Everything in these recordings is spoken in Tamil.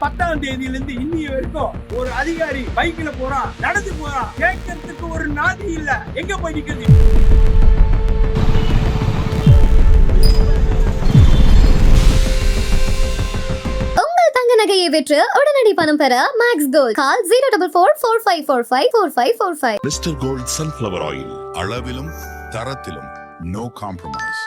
பத்தாம் தேதியில இருந்து இன்னிய வரைக்கும் ஒரு அதிகாரி பைக்ல போறான் நடந்து போறான் கேட்கறதுக்கு ஒரு நாதி இல்ல. எங்க போய் நிக்கிறது? நகையை விற்று உடனடி பணம் பெற max gold call zero double four four five four five four five four five mister gold sunflower oil அளவிலும் தரத்திலும் நோ காம்ப்ரமைஸ்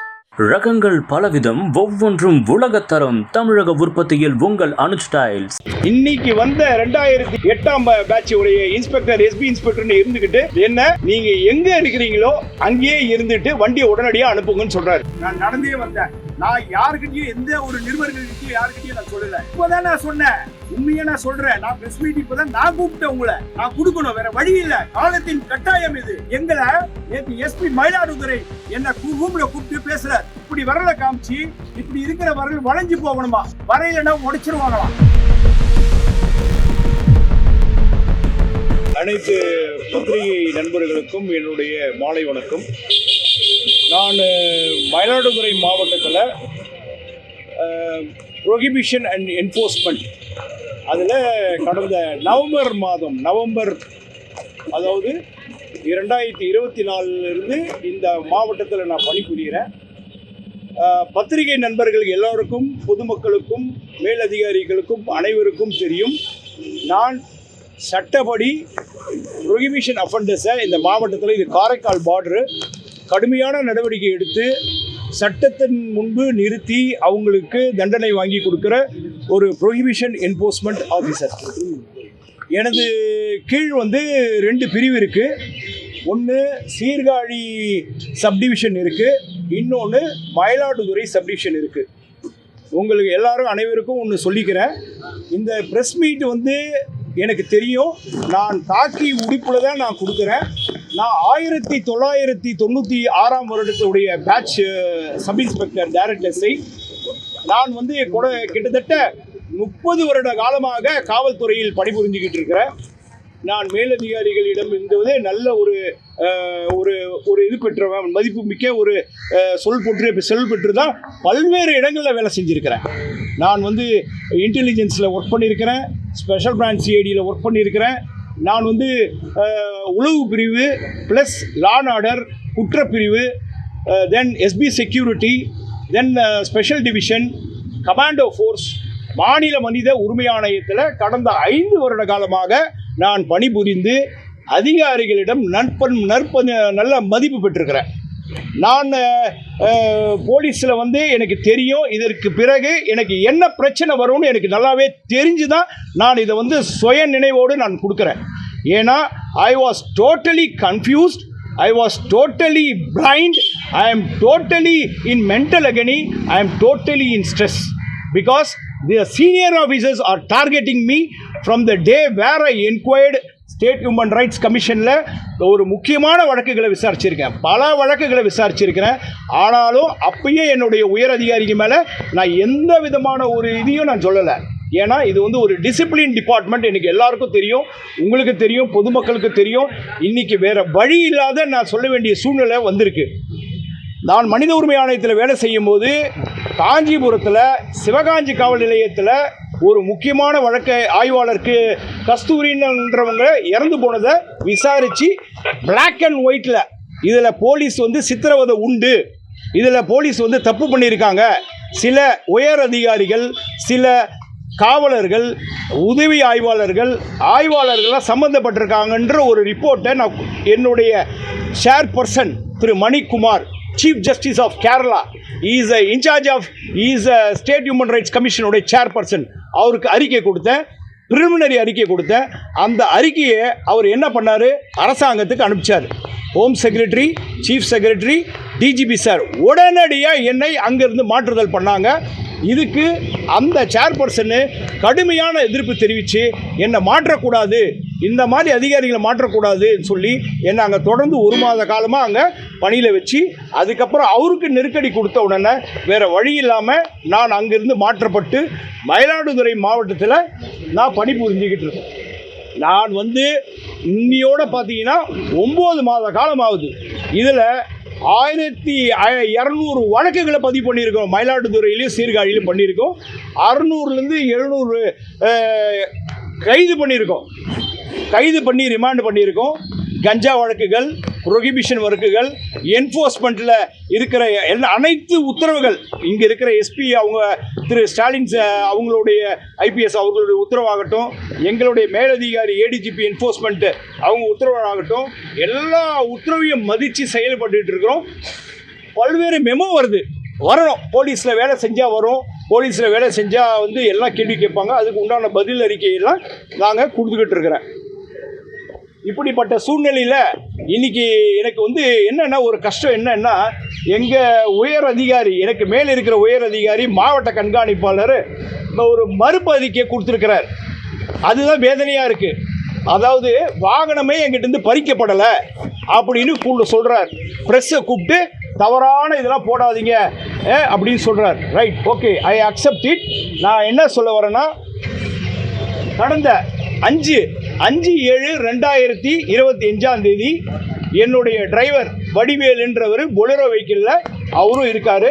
ரகங்கள் பலவிதம் ஒவ்வொன்றும் உலகத்தரம் தமிழக உற்பத்தியில் உங்கள் அனுஜ் ஸ்டைல்ஸ் இன்னைக்கு வந்த ரெண்டாயிரத்தி எட்டாம் பேட்ச் உடைய இன்ஸ்பெக்டர் எஸ்பி இன்ஸ்பெக்டர் இருந்துகிட்டு என்ன நீங்க எங்க இருக்கிறீங்களோ அங்கேயே இருந்துட்டு வண்டியை உடனடியா அனுப்புங்கன்னு சொல்றாரு. நான் நடந்தே வந்தேன். நான் யாருக்கிட்டயும் எந்த ஒரு நிருபர்கள்கிட்டயும் யாருக்கிட்டயும் நான் சொல்லல. இப்பதான் நான் சொன்னேன். உண்மையா நான் சொல்றேன். நான் பிரஸ் மீட் இப்பதான் நான் கூப்பிட்டேன் உங்களை. நான் கொடுக்கணும். வேற வழி இல்ல. காலத்தின் கட்டாயம் இது. எங்களை நேற்று எஸ்பி மயிலாடுதுறை என்ன ரூம்ல கூப்பிட்டு பேசுற இப்படி வரல காமிச்சு இப்படி இருக்கிற வரல் வளைஞ்சு போகணுமா? வரையிலன்னா உடைச்சிருவாங்களாம் அனைத்து பத்திரிகை நண்பர்களுக்கும் என்னுடைய மாலை வணக்கம். நான் மயிலாடுதுறை மாவட்டத்தில் ப்ரொஹிபிஷன் அண்ட் என்ஃபோர்ஸ்மெண்ட் அதில் கடந்த நவம்பர் மாதம் நவம்பர் அதாவது இரண்டாயிரத்தி இருபத்தி நாலுலேருந்து இந்த மாவட்டத்தில் நான் பணிபுரிகிறேன் பத்திரிகை நண்பர்கள் எல்லோருக்கும் பொதுமக்களுக்கும் மேலதிகாரிகளுக்கும் அனைவருக்கும் தெரியும். நான் சட்டப்படி ப்ரொஹிபிஷன் அஃபண்டர்ஸை இந்த மாவட்டத்தில் இது காரைக்கால் பார்டரு கடுமையான நடவடிக்கை எடுத்து சட்டத்தின் முன்பு நிறுத்தி அவங்களுக்கு தண்டனை வாங்கி கொடுக்குற ஒரு ப்ரொஹிபிஷன் என்போர்ஸ்மெண்ட் ஆஃபீஸர் எனது கீழ் வந்து ரெண்டு பிரிவு இருக்குது ஒன்று சீர்காழி சப்டிவிஷன் இருக்குது இன்னொன்று மயிலாடுதுறை சப்டிவிஷன் இருக்குது உங்களுக்கு எல்லாரும் அனைவருக்கும் ஒன்று சொல்லிக்கிறேன். இந்த ப்ரெஸ் மீட் வந்து எனக்கு தெரியும். நான் தாக்கி உடிப்பில் தான் நான் கொடுக்குறேன். நான் ஆயிரத்தி தொள்ளாயிரத்தி தொண்ணூற்றி ஆறாம் வருடத்துடைய பேட்ச் சப் இன்ஸ்பெக்டர் டைரக்ட் நான் வந்து கூட கிட்டத்தட்ட முப்பது வருட காலமாக காவல்துறையில் பணிபுரிஞ்சுக்கிட்டு இருக்கிறேன். நான் மேலதிகாரிகளிடம் இருந்ததே நல்ல ஒரு ஒரு ஒரு இது பெற்றவன். மதிப்பு மிக்க ஒரு சொல் பெற்று செல் பெற்று தான் பல்வேறு இடங்களில் வேலை செஞ்சுருக்கிறேன். நான் வந்து இன்டெலிஜென்ஸில் ஒர்க் பண்ணியிருக்கிறேன் ஸ்பெஷல் பிரான்ச் சிஐடியில் ஒர்க் பண்ணியிருக்கிறேன் நான் வந்து உளவு பிரிவு ப்ளஸ் லான் ஆர்டர் குற்றப்பிரிவு then SP security then special division commando force மாநில மனித உரிமை ஆணையத்தில் கடந்த ஐந்து வருட காலமாக நான் பணிபுரிந்து அதிகாரிகளிடம் நற்பன் நற்ப நல்ல மதிப்பு பெற்றிருக்கிறேன். நான் போலீஸில் வந்து எனக்கு தெரியும் இதற்கு பிறகு எனக்கு என்ன பிரச்சனை வரும்னு எனக்கு நல்லாவே தெரிஞ்சு தான் நான் இதை வந்து சுய நினைவோடு நான் கொடுக்குறேன் ஏன்னா I was totally confused I was totally blind I am totally in mental agony I am totally in stress because the senior officers are targeting me from the day where I enquired state human rights கமிஷனில் ஒரு முக்கியமான வழக்குகளை விசாரிச்சிருக்கேன். பல வழக்குகளை விசாரிச்சிருக்கிறேன். ஆனாலும் அப்பயே என்னுடைய உயர் அதிகாரிக்கு மேலே நான் எந்த விதமான ஒரு இதையும் நான் சொல்லலை. ஏன்னா இது வந்து ஒரு டிசிப்ளின் டிபார்ட்மெண்ட் எனக்கு எல்லாருக்கும் தெரியும். உங்களுக்கு தெரியும் பொதுமக்களுக்கு தெரியும். இன்னைக்கு வேற வழி இல்லாத நான் சொல்ல வேண்டிய சூழ்நிலை வந்திருக்கு. நான் மனித உரிமை ஆணையத்தில் வேலை செய்யும்போது காஞ்சிபுரத்தில் சிவகாஞ்சி காவல் நிலையத்தில் ஒரு முக்கியமான வழக்கை ஆய்வாளருக்கு கஸ்தூரின்றவங்க இறந்து போனதை விசாரித்து பிளாக் அண்ட் ஒயிட்டில் இதில் போலீஸ் வந்து சித்திரவதை உண்டு. இதில் போலீஸ் வந்து தப்பு பண்ணியிருக்காங்க. சில உயர் அதிகாரிகள் சில காவலர்கள் உதவி ஆய்வாளர்கள் ஆய்வாளர்கள்லாம் சம்மந்தப்பட்டிருக்காங்கன்ற ஒரு ரிப்போர்ட்டை நான் என்னுடைய chairperson Thiru Manikumar chief justice of Kerala is incharge of is state human rights கமிஷனுடைய chairperson அவருக்கு அறிக்கை கொடுத்தேன். பிரிமினரி அறிக்கை கொடுத்தேன். அந்த அறிக்கையை அவர் என்ன பண்ணார்? அரசாங்கத்துக்கு அனுப்பிச்சார். Home secretary chief secretary DGP sir உடனடியாக என்னை அங்கேருந்து மாற்றுதல் பண்ணாங்க. இதுக்கு அந்த சேர்பர்சனு கடுமையான எதிர்ப்பு தெரிவித்து என்னை மாற்றக்கூடாது. இந்த மாதிரி அதிகாரிகளை மாற்றக்கூடாதுன்னு சொல்லி என்னை அங்கே தொடர்ந்து ஒரு மாத காலமாக அங்கே பணியில் வச்சு அதுக்கப்புறம் அவருக்கு நெருக்கடி கொடுத்த உடனே வேறு வழி இல்லாமல் நான் அங்கேருந்து மாற்றப்பட்டு மயிலாடுதுறை மாவட்டத்தில் நான் பணி புரிஞ்சுக்கிட்டு இருக்கேன். நான் வந்து இன்னியோட பார்த்தீங்கன்னா ஒம்பது மாத காலம் ஆகுது இதில் ஆயிரத்தி இரநூறு வழக்குகளை பதிவு பண்ணியிருக்கோம். மயிலாடுதுறையிலையும் சீர்காழியிலும் பண்ணியிருக்கோம். அறுநூறுலேருந்து எழுநூறு கைது பண்ணியிருக்கோம். கைது பண்ணி ரிமாண்ட் பண்ணியிருக்கோம். கஞ்சா வழக்குகள் ப்ரொஹிபிஷன் வழக்குகள் என்ஃபோர்ஸ்மெண்ட்டில் இருக்கிற எல்லா அனைத்து உத்தரவுகள் இங்கே இருக்கிற எஸ்பி அவங்க திரு ஸ்டாலின் அவங்களுடைய ஐபிஎஸ் அவர்களுடைய உத்தரவாகட்டும் எங்களுடைய மேலதிகாரி ஏடிஜிபி என்ஃபோர்ஸ்மெண்ட்டு அவங்க உத்தரவாகட்டும் எல்லா உத்தரவையும் மதித்து செயல்பட்டு இருக்கிறோம். பல்வேறு மெமோ வருது. வரணும். போலீஸில் வேலை செஞ்சால் வரும். போலீஸில் வேலை செஞ்சால் வந்து எல்லாம் கேள்வி கேட்பாங்க. அதுக்கு உண்டான பதில் அறிக்கையெல்லாம் நாங்கள் கொடுத்துக்கிட்டு இருக்கிறேன். இப்படிப்பட்ட சூழ்நிலையில் இன்னைக்கு எனக்கு வந்து என்னென்னா ஒரு கஷ்டம் என்னன்னா எங்கள் உயர் அதிகாரி எனக்கு மேலே இருக்கிற உயர் அதிகாரி மாவட்ட கண்காணிப்பாளர் ஒரு மறுபதிக்கை கொடுத்துருக்கிறார். அதுதான் வேதனையாக இருக்குது அதாவது வாகனமே எங்கிட்டேருந்து பறிக்கப்படலை அப்படின்னு கூட சொல்கிறார் ப்ரெஸ்ஸை கூப்பிட்டு தவறான இதெல்லாம் போடாதீங்க அப்படின்னு சொல்கிறார் right okay I accept it நான் என்ன சொல்ல வரேன்னா கடந்த அஞ்சு அஞ்சு ஏழு ரெண்டாயிரத்தி இருபத்தி அஞ்சாம் தேதி என்னுடைய டிரைவர் வடிவேலுன்றவர் பொலரோ வெஹிக்கிளில் அவரும் இருக்கார்.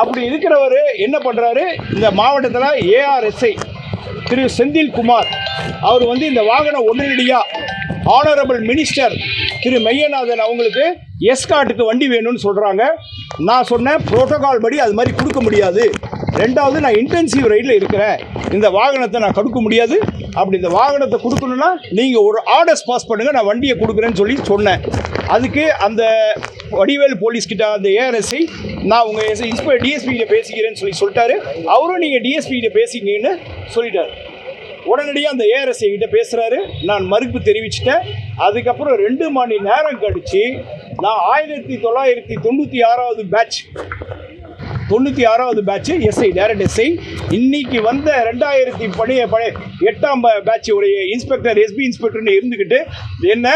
அப்படி இருக்கிறவர் என்ன பண்ணுறாரு இந்த மாவட்டத்தில் ஏஆர்எஸ்ஐ திரு செந்தில் குமார் அவர் வந்து இந்த வாகனம் உடனடியாக ஆனரபிள் மினிஸ்டர் திரு மெய்யநாதன் அவங்களுக்கு எஸ்காட்டுக்கு வண்டி வேணும்னு சொல்கிறாங்க நான் சொன்னேன் புரோட்டோகால் படி அது மாதிரி கொடுக்க முடியாது. ரெண்டாவது நான் இன்டென்சிவ் ரைடில் இருக்கிறேன் இந்த வாகனத்தை நான் கொடுக்க முடியாது. அப்படி இந்த வாகனத்தை கொடுக்கணுன்னா நீங்கள் ஒரு ஆர்டர்ஸ் பாஸ் பண்ணுங்கள் நான் வண்டியை கொடுக்குறேன்னு சொல்லி சொன்னேன். அதுக்கு அந்த வடிவேல் போலீஸ்கிட்ட அந்த ஏஆர்எஸ்ஐ நான் உங்கள் எஸ் இன்ஸ்பெ டிஎஸ்பிகிட்ட பேசிக்கிறேன்னு சொல்லி சொல்லிட்டாரு. அவரும் நீங்கள் டிஎஸ்பிகிட்ட பேசிக்கிங்கன்னு சொல்லிட்டாரு. உடனடியாக அந்த ஏஆர்எஸ்ஐ கிட்ட பேசுகிறாரு நான் மறுப்பு தெரிவிச்சிட்டேன். அதுக்கப்புறம் ரெண்டு மணி நேரம் கழித்து நான் ஆயிரத்தி தொள்ளாயிரத்தி தொண்ணூற்றி ஆறாவது பேட்ச் தொண்ணூற்றி ஆறாவது பேட்ச் எஸ்ஐ டேரக்ட் எஸ்ஐ இன்னைக்கு வந்த ரெண்டாயிரத்தி பழைய பழைய எட்டாம் பேட்ச் உடைய இன்ஸ்பெக்டர் எஸ்பி இன்ஸ்பெக்டர்னு இருந்துக்கிட்டு என்ன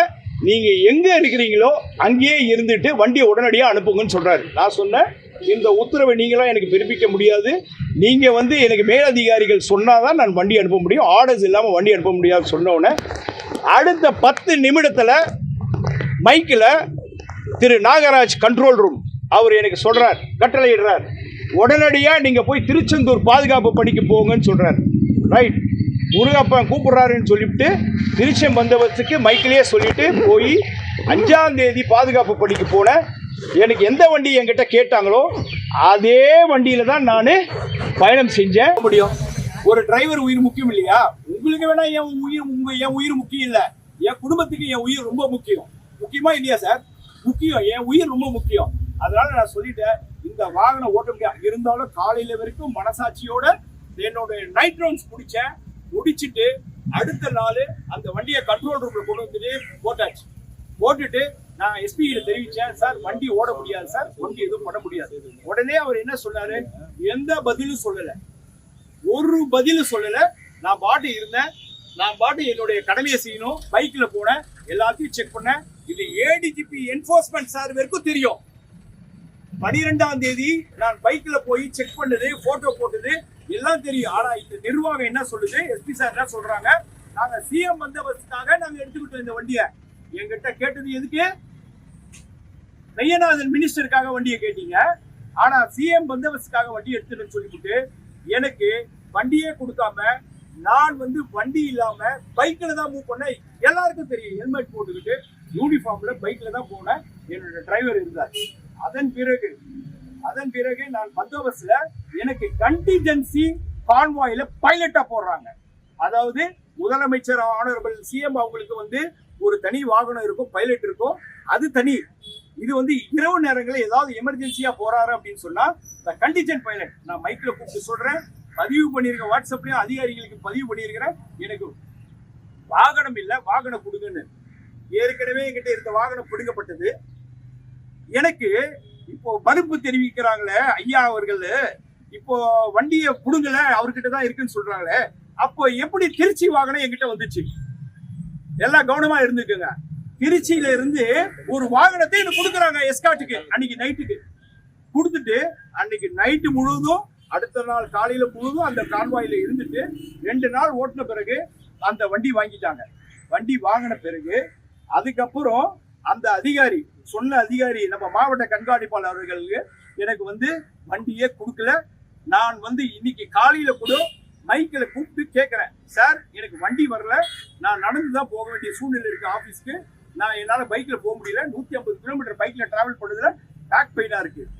நீங்கள் எங்கே இருக்கிறீங்களோ அங்கேயே இருந்துட்டு வண்டியை உடனடியாக அனுப்புங்கன்னு சொல்கிறாரு நான் சொன்னேன் இந்த உத்தரவை நீங்களாம் எனக்கு பிறப்பிக்க முடியாது. நீங்கள் வந்து எனக்கு மேலதிகாரிகள் சொன்னால் தான் நான் வண்டி அனுப்ப முடியும். ஆர்டர்ஸ் இல்லாமல் வண்டி அனுப்ப முடியாது சொன்னோடனே அடுத்த பத்து நிமிடத்தில் மைக்கில் திரு நாகராஜ் கண்ட்ரோல் ரூம் அவர் எனக்கு சொல்கிறார் கட்டளையிடுறார். உடனடியாக நீங்கள் போய் திருச்செந்தூர் பாதுகாப்பு பணிக்கு போங்கன்னு சொல்கிறார் ரைட் முருகப்பன் கூப்பிட்றாருன்னு சொல்லிவிட்டு திருச்செம் பந்தோபஸ்துக்கு மைக்கிலேயே சொல்லிட்டு போய் அஞ்சாம் தேதி பாதுகாப்பு பணிக்கு போனேன் எனக்கு எந்த வண்டி என்கிட்ட கேட்டாங்களோ அதே வண்டியில் தான் நான் பயணம் செஞ்சேன். முடியும். ஒரு டிரைவர் உயிர் முக்கியம் இல்லையா? உங்களுக்கு வேணா என் உயிர் உங்க என் உயிர் முக்கியம் இல்லை. என் குடும்பத்துக்கு என் உயிர் ரொம்ப முக்கியம். முக்கியமா இல்லையா சார் முக்கியம். என் உயிர் ரொம்ப முக்கியம். அதனால நான் சொல்லிட்டேன் இந்த வாகனம் ஓட்ட முடியாது இருந்தாலும் காலையில வரைக்கும் மனசாட்சியோட என்னோட நைட் ரவுண்ட்ஸ் முடிச்சேன். முடிச்சுட்டு அடுத்த நாள் அந்த வண்டியை கண்ட்ரோல் ரூம்ல கொண்டு வந்துட்டு போட்டாச்சு. போட்டுட்டு நான் எஸ்பி கிட்ட தெரிவிச்சேன் சார் வண்டி ஓட முடியாது சார். வண்டி எதுவும் பண்ண முடியாது. உடனே அவர் என்ன சொன்னாரு? எந்த பதிலும் சொல்லல. ஒரு பதிலும் சொல்லல. நான் பாட்டு இருந்தேன். நான் பாட்டு என்னுடைய கடமையை செய்யணும். பைக்ல போனேன். எல்லாத்தையும் செக் பண்ணேன். இது ஏடிஜிபி என்ஃபோர்ஸ்மெண்ட் சார் வரைக்கும் தெரியும். பனிரெண்டாம் தேதி நான் பைக்ல போய் செக் பண்ணது போட்டோ போட்டது எல்லாம் தெரியும். ஆனா இந்த நிர்வாகம் என்ன சொல்லுது? எஸ்பி சார் என்ன சொல்றாங்க. நாங்க சிஎம் வந்தவர்களுக்காக நாங்க எடுத்துக்கிட்டோம் இந்த வண்டியை. என்கிட்ட கேட்டது எதுக்கு? நையநாதன் மினிஸ்டருக்காக வண்டியை கேட்டீங்க. ஆனா சிஎம் பந்தோபஸ்துக்காக வண்டி எடுத்துன்னு சொல்லிவிட்டு எனக்கு வண்டியே கொடுக்காம நான் வந்து வண்டி இல்லாம பைக்ல தான் மூவ் பண்ணேன். எல்லாருக்கும் தெரியும். ஹெல்மெட் போட்டுக்கிட்டு யூனிஃபார்ம்ல பைக்ல தான் போனேன். என்னோட டிரைவர் இருந்தார். அதன் பிறகு அதன் பிறகு நான் பந்தோபஸ்ல எனக்கு கண்டிஜென்சி கான்வாயில பைலட்டா போடுறாங்க. அதாவது முதலமைச்சர் ஆனரபிள் சிஎம் அவங்களுக்கு வந்து ஒரு தனி வாகனம் இருக்கும் பைலட் இருக்கும். அது தனி. இது வந்து இரவு நேரங்களில் ஏதாவது எமர்ஜென்சியா போறாரு அப்படின்னு சொன்னா கண்டிஜென்ட் பைலட் நான் மைக்ல கூப்பிட்டு சொல்றேன். பதிவு பண்ணியிருக்கேன் வாட்ஸ்அப்லயும் அதிகாரிகளுக்கு பதிவு பண்ணியிருக்கிறேன் எனக்கு வாகனம் இல்லை வாகனம் கொடுங்கன்னு. ஏற்கனவே என்கிட்ட இருந்த வாகனம் பிடுங்கப்பட்டது. எனக்கு இப்போ மறுப்பு தெரிவிக்கிறாங்களே ஐயா அவர்கள் இப்போ வண்டியை புடுங்கல அவர்கிட்ட தான் இருக்குன்னு சொல்றாங்களே அப்போ எப்படி திருச்சி வாகனம் என்கிட்ட வந்துச்சு? எல்லாம் கவனமா இருந்துக்குங்க. திருச்சியில இருந்து ஒரு வாகனத்தை எனக்கு கொடுக்குறாங்க எஸ்காட்டுக்கு அன்னைக்கு நைட்டுக்கு கொடுத்துட்டு அன்னைக்கு நைட்டு முழுவதும் அடுத்த நாள் காலையில முழுவதும் அந்த கால்வாயில இருந்துட்டு ரெண்டு நாள் ஓட்டின பிறகு அந்த வண்டி வாங்கிட்டாங்க. வண்டி வாங்கின பிறகு அதுக்கப்புறம் அந்த அதிகாரி சொன்ன அதிகாரி நம்ம மாவட்ட கண்காணிப்பாளர் அவர்களுக்கு எனக்கு வந்து வண்டியே கொடுக்கல. நான் வந்து இன்னைக்கு காலையில கூட மைக்கில் கூப்பிட்டு கேட்குறேன் சார் எனக்கு வண்டி வரல. நான் நடந்து தான் போக வேண்டிய சூழ்நிலை இருக்குது ஆஃபீஸ்க்கு நான் என்னால் பைக்கில் போக முடியல. நூற்றி ஐம்பது கிலோமீட்டர் பைக்கில் ட்ராவல் பண்ணதில் பேக் பெயினாக இருக்குது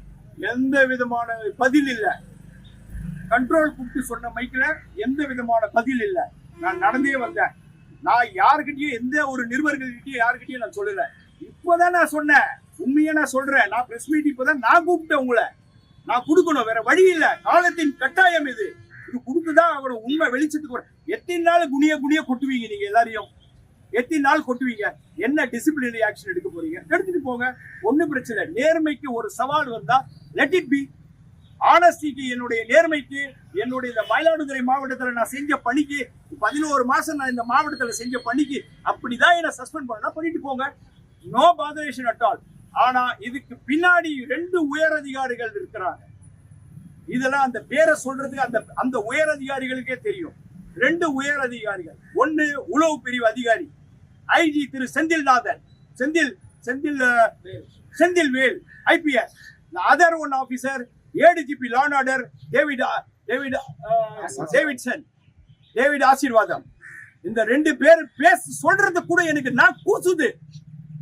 எந்த விதமான பதில் இல்லை. கண்ட்ரோல் கூப்பிட்டு சொன்ன மைக்கில் எந்த விதமான பதில் இல்லை. நான் நடந்தே வந்தேன். நான் யாருக்கிட்டேயும் எந்த ஒரு நிருபர்கள்கிட்டயும் யாருக்கிட்டேயும் நான் சொல்லலை. இப்போதான் நான் சொன்னேன். உண்மையை நான் சொல்றேன். நான் பிரஸ் மீட் இப்போதான் நான் கூப்பிட்டேன் உங்களை. நான் கொடுக்கணும். வேற வழி இல்ல. காலத்தின் கட்டாயம் இது. இது கொடுத்துதான் அவரோட உண்மை வெளிச்சத்துக்கு வரும். எத்தனை நாள் குனிய குனிய கொட்டுவீங்க நீங்க எல்லாரையும்? எத்தனை நாள் கொட்டுவீங்க? என்ன டிசிப்ளினரி ஆக்ஷன் எடுக்க போறீங்க? எடுத்துட்டு போங்க. ஒன்னும் பிரச்சனை நேர்மைக்கு ஒரு சவால் வந்தா லெட் இட் பி ஆனஸ்டிக்கு என்னுடைய நேர்மைக்கு என்னுடைய இந்த மயிலாடுதுறை மாவட்டத்தில் நான் செஞ்ச பணிக்கு பதினோரு மாசம் நான் இந்த மாவட்டத்தில் செஞ்ச பணிக்கு அப்படிதான் என்னை சஸ்பெண்ட் பண்ணா பண்ணிட்டு போங்க. நோ பாதரேஷன் அட் ஆல் ஆனா இதுக்கு பின்னாடி ரெண்டு உயர் அதிகாரிகள் இருக்கிறாங்க. இதெல்லாம் அந்த பேரை சொல்றதுக்கு அந்த அந்த உயர் அதிகாரிகளுக்கே தெரியும். ரெண்டு உயர் அதிகாரிகள் ஒன்னு உளவு பிரிவு அதிகாரி. IG Thiru Senthilnathan. Senthil Senthil Senthil Vel IPS other one officer ADGP law and order David David Davidson David Asirvatham. இந்த ரெண்டு பேர் பேச சொல்றது கூட எனக்கு நான் கூசுது.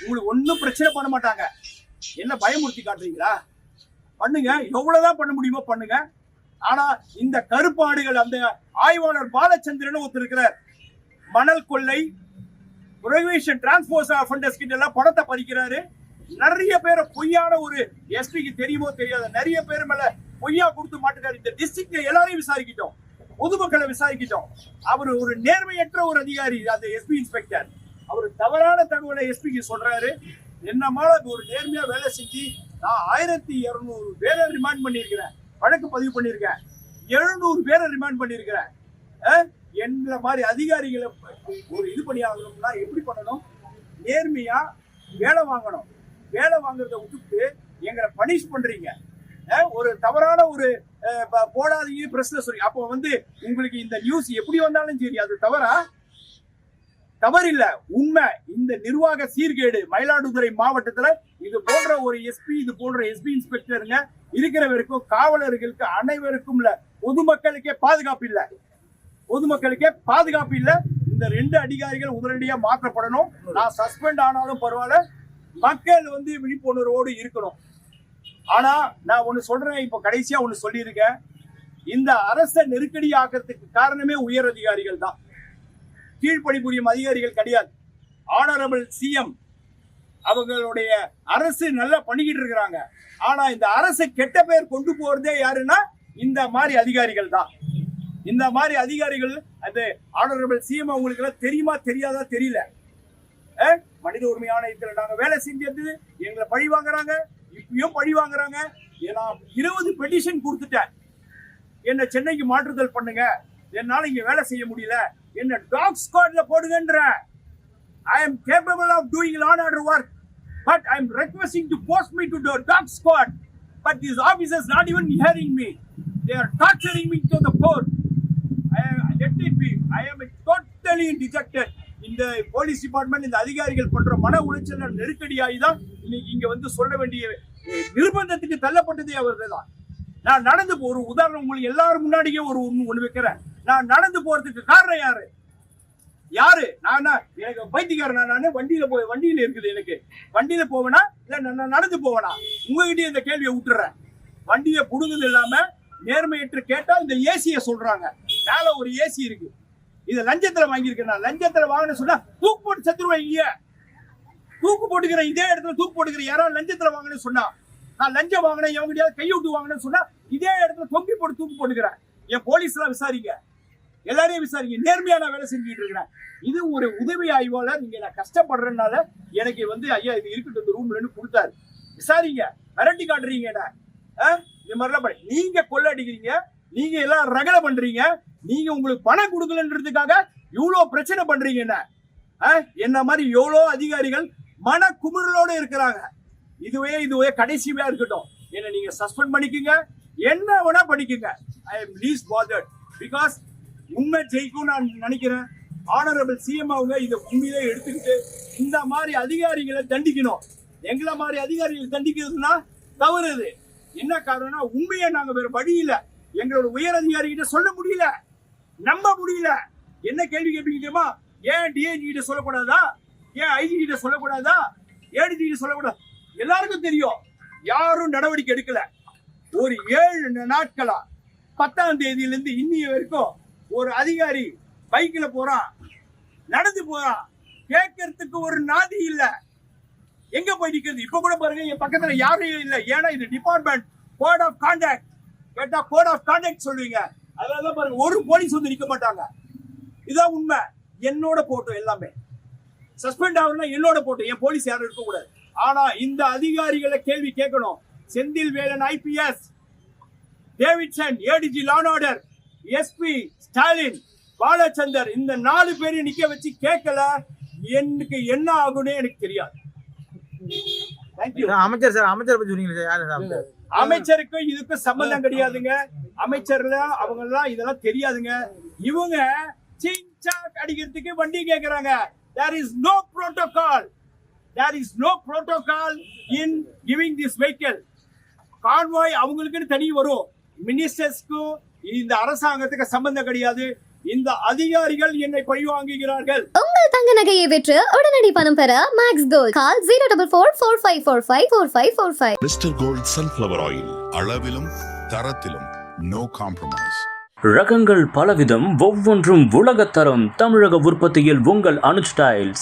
உங்களுக்கு ஒன்றும் பிரச்சனை பண்ண மாட்டாங்க. என்ன பயமுறுத்தி காட்டுறீங்களா? பண்ணுங்க. எவ்வளவுதான் பண்ண முடியுமோ பண்ணுங்க. ஆனா இந்த கருப்பாடுகள் அந்த ஆய்வாளர் பாலச்சந்திரன் ஒருத்தர் இருக்கிறார். மணல் கொள்ளை புரவேஷன் டிரான்ஸ்போர்ட் ஃபண்டஸ் கிட்ட எல்லாம் படத்தை பறிக்கிறாரு. நிறைய பேரை பொய்யான ஒரு எஸ்பிக்கு தெரியுமோ தெரியாத நிறைய பேர் மேல பொய்யா கொடுத்து மாட்டுக்காரு இந்த டிஸ்ட்ரிக்ட்ல எல்லாரையும் விசாரிக்கிட்டோம். பொதுமக்களை விசாரிக்கிட்டோம். அவர் ஒரு நேர்மையற்ற ஒரு அதிகாரி அந்த எஸ்பி இன்ஸ்பெக்டர் அவர் தவறான தகவலை எஸ்பிக்கு சொல்றாரு. என்ன மாதிரி ஒரு நேர்மையா வேலை செஞ்சு நான் ஆயிரத்தி இருநூறு பேரை ரிமாண்ட் பண்ணியிருக்கிறேன். வழக்கு பதிவு பண்ணியிருக்கேன். எழுநூறு பேரை ரிமாண்ட் பண்ணியிருக்கிறேன். என்ற மாதிரி அதிகாரிகளை ஒரு இது பண்ணி ஆகணும்னா எப்படி பண்ணணும்? நேர்மையா வேலை வாங்கணும். வேலை வாங்குறத விட்டுட்டு எங்களை பனிஷ் பண்றீங்க. ஒரு தவறான ஒரு போடாதீங்க பிரச்சனை சொல்லி அப்போ வந்து உங்களுக்கு இந்த நியூஸ் எப்படி வந்தாலும் சரி அது தவறா? தவறில்ல. உண்மை. இந்த நிர்வாக சீர்கேடு மயிலாடுதுறை மாவட்டத்துல இது போன்ற ஒரு எஸ்பி இது போன்ற எஸ்பி இன்ஸ்பெக்டருங்க இருக்கிறவருக்கும் காவலர்களுக்கு அனைவருக்கும் இல்ல பொதுமக்களுக்கே பாதுகாப்பு இல்ல. பொதுமக்களுக்கே பாதுகாப்பு இல்ல. இந்த ரெண்டு அதிகாரிகள் உடனடியா மாற்றப்படணும். நான் சஸ்பெண்ட் ஆனாலும் பரவாயில்ல. மக்கள் வந்து விழிப்புணர்வோடு இருக்கணும். ஆனா நான் ஒண்ணு சொல்றேன். இப்ப கடைசியா ஒண்ணு சொல்லியிருக்கேன். இந்த அரச நெருக்கடி ஆக்கிறதுக்கு காரணமே உயர் அதிகாரிகள் தான். கீழ்ப்பணிபுரியும் அதிகாரிகள் கிடையாது. ஆனரபிள் சிஎம் அவங்களுடைய அரசு நல்லா பண்ணிக்கிட்டு இருக்கிறாங்க. ஆனா இந்த அரசு கெட்ட பேர் கொண்டு போறதே யாருன்னா இந்த மாதிரி அதிகாரிகள் தான். இந்த மாதிரி அதிகாரிகள் அது ஆனரபிள் சிஎம் அவங்களுக்கு எல்லாம் தெரியுமா தெரியாதா தெரியல. மனித உரிமை ஆணையத்தில் நாங்கள் வேலை செஞ்சது எங்களை பழி வாங்குறாங்க. இப்பயும் பழி வாங்குறாங்க. நான் இருபது பெட்டிஷன் கொடுத்துட்டேன். என்னை சென்னைக்கு மாற்றுதல் பண்ணுங்க. என்னால் இங்கே வேலை செய்ய முடியல. என்ன டாக் ஸ்குவாட்ல போடுங்கன்ற I am capable of doing law and order work but I am requesting to post me to dog squad but this officers not even hearing me they are torturing me to the core let it be I am totally dejected இந்த போலீஸ் டிபார்ட்மெண்ட் இந்த அதிகாரிகள் பண்ற மன உளைச்சல் நெருக்கடியாகி தான் இன்னைக்கு இங்க வந்து சொல்ல வேண்டிய நிர்பந்தத்துக்கு தள்ளப்பட்டதே அவர்கள் தான் நான் நடந்து ஒரு உதாரணம் உங்களுக்கு எல்லாரும் முன்னாடியே ஒரு ஒன்று ஒன்று வைக்கிறேன் நான் நடந்து போறதுக்கு காரணம் யாரு? யாரு? நான் எனக்கு பைத்தியக்காரன் நான் வண்டியில போய் வண்டியில இருக்குது எனக்கு. வண்டியில போவேனா? இல்ல நான் நடந்து போவேனா? உங்ககிட்டயே இந்த கேள்வியை விட்டுறேன். வண்டியை புடுங்குது இல்லாம நேர்மையற்று கேட்டா இந்த ஏசிய சொல்றாங்க. மேல ஒரு ஏசி இருக்கு. இது லஞ்சத்துல வாங்கியிருக்கேன் நான். லஞ்சத்துல வாங்கின சொன்னா தூக்கு போட்டு செத்துருவேன் இங்க தூக்கு போட்டுக்கிறேன் இதே இடத்துல தூக்கு போட்டுக்கிறேன் யாராவது லஞ்சத்துல வாங்கினேன்னு சொன்னா நான் லஞ்சம் வாங்கினேன் எவங்கிட்டயாவது கையை விட்டு வாங்கினேன்னு சொன்னா இதே இடத்துல தொங்கி போட்டு தூக்கு போட்டுக்கிறேன். என் போலீஸ் எல்லாம் விசாரிங்க. எல்லாரையும் விசாரிங்க. நேர்மையா நான் வேலை செஞ்சுட்டு இருக்கிறேன். இது ஒரு உதவி ஆய்வாளர். இங்க நான் கஷ்டப்படுறதுனால எனக்கு வந்து ஐயா இது இருக்கட்டும் இந்த ரூம்லன்னு கொடுத்தாரு. விசாரிங்க. மிரட்டி காட்டுறீங்க ஆ? இந்த மாதிரிலாம் பண்ணி நீங்க கொள்ளடிக்கிறீங்க. நீங்க எல்லாம் ரகலை பண்றீங்க. நீங்க உங்களுக்கு பணம் கொடுக்கலன்றதுக்காக இவ்வளோ பிரச்சனை பண்றீங்க என்ன. ஆ? என்ன மாதிரி எவ்வளோ அதிகாரிகள் மன குமுறலோடு இருக்கிறாங்க. இதுவே இதுவே கடைசியா இருக்கட்டும். என்ன நீங்க சஸ்பெண்ட் பண்ணிக்கங்க. என்ன வேணா பண்ணிக்கங்க. I am least bothered because உண்மை ஜெயிக்கும் நான் நினைக்கிறேன். ஆனரபிள் சிஎம் அவங்க இதை உண்மையிலே எடுத்துக்கிட்டு இந்த மாதிரி அதிகாரிகளை தண்டிக்கணும். எங்களை மாதிரி அதிகாரிகளை தண்டிக்கிறதுனா தவறு இது. என்ன காரணம்னா உண்மையை நாங்கள் வேற வழி இல்லை. எங்களோட உயர் அதிகாரிகிட்ட சொல்ல முடியல. நம்ப முடியல. என்ன கேள்வி கேட்பீங்கம்மா ஏன் டிஐஜி கிட்ட சொல்லக்கூடாதா? ஏன் ஐஜி கிட்ட சொல்லக்கூடாதா? ஏடிஜி கிட்ட சொல்லக்கூடாது? எல்லாருக்கும் தெரியும். யாரும் நடவடிக்கை எடுக்கல. ஒரு ஏழு நாட்களா பத்தாம் தேதியிலிருந்து இன்னிய வரைக்கும் ஒரு அதிகாரி பைக்கில் போறான் நடந்து போறான். கேட்கறதுக்கு ஒரு நாதி இல்லை. எங்க போய் நிக்கிறது? இப்ப கூட பாருங்க என் பக்கத்துல யாரும் இல்லை. ஏன்னா இது டிபார்ட்மெண்ட் கோட் ஆஃப் கான்டாக்ட் கேட்டா கோட் ஆஃப் கான்டாக்ட் சொல்லுவீங்க. அதனால பாருங்க ஒரு போலீஸ் வந்து நிக்க மாட்டாங்க. இதான் உண்மை. என்னோட போட்டோ எல்லாமே. சஸ்பெண்ட் ஆகணும்னா என்னோட போட்டோ என் போலீஸ் யாரும் இருக்கக்கூடாது ஆனா இந்த அதிகாரிகளை கேள்வி கேட்கணும். Senthil Velan IPS Davidson ADG law and order SP Stalin Balachander இந்த நாலு பேரையும் நிக்க வச்சு கேட்கல. எனக்கு என்ன ஆகும்னு எனக்கு தெரியாது. அமைச்சர் சார் அமைச்சர் பத்தி சொன்னீங்களே யாரு சார் அமைச்சர்? அமைச்சருக்கும் இதுக்கும் சம்பந்தம் கிடையாதுங்க. அமைச்சர்ல அவங்க எல்லாம் இதெல்லாம் தெரியாதுங்க. இவங்க சிங்சாக் அடிக்கிறதுக்கு வண்டி கேக்குறாங்க. There is no protocol there is no protocol in giving this vehicle convoy அவங்களுக்குன்னு தனி வரும். மினிஸ்டர்ஸ்க்கும் இந்த அரசாங்கத்துக்கு சம்பந்தம் கிடையாது. இந்த அதிகாரிகள் என்னை பழி வாங்குகிறார்கள் உங்கள் தங்க நகையை விற்று உடனடி பணம் பெற max gold call zero double four four five four five four five four five mister gold sunflower oil அளவிலும் தரத்திலும் நோ காம்ப்ரமைஸ் ரகங்கள் பலவிதம் ஒவ்வொன்றும் உலகத்தரம் தமிழக உற்பத்தியில் உங்கள் அனுஜ் டைல்ஸ்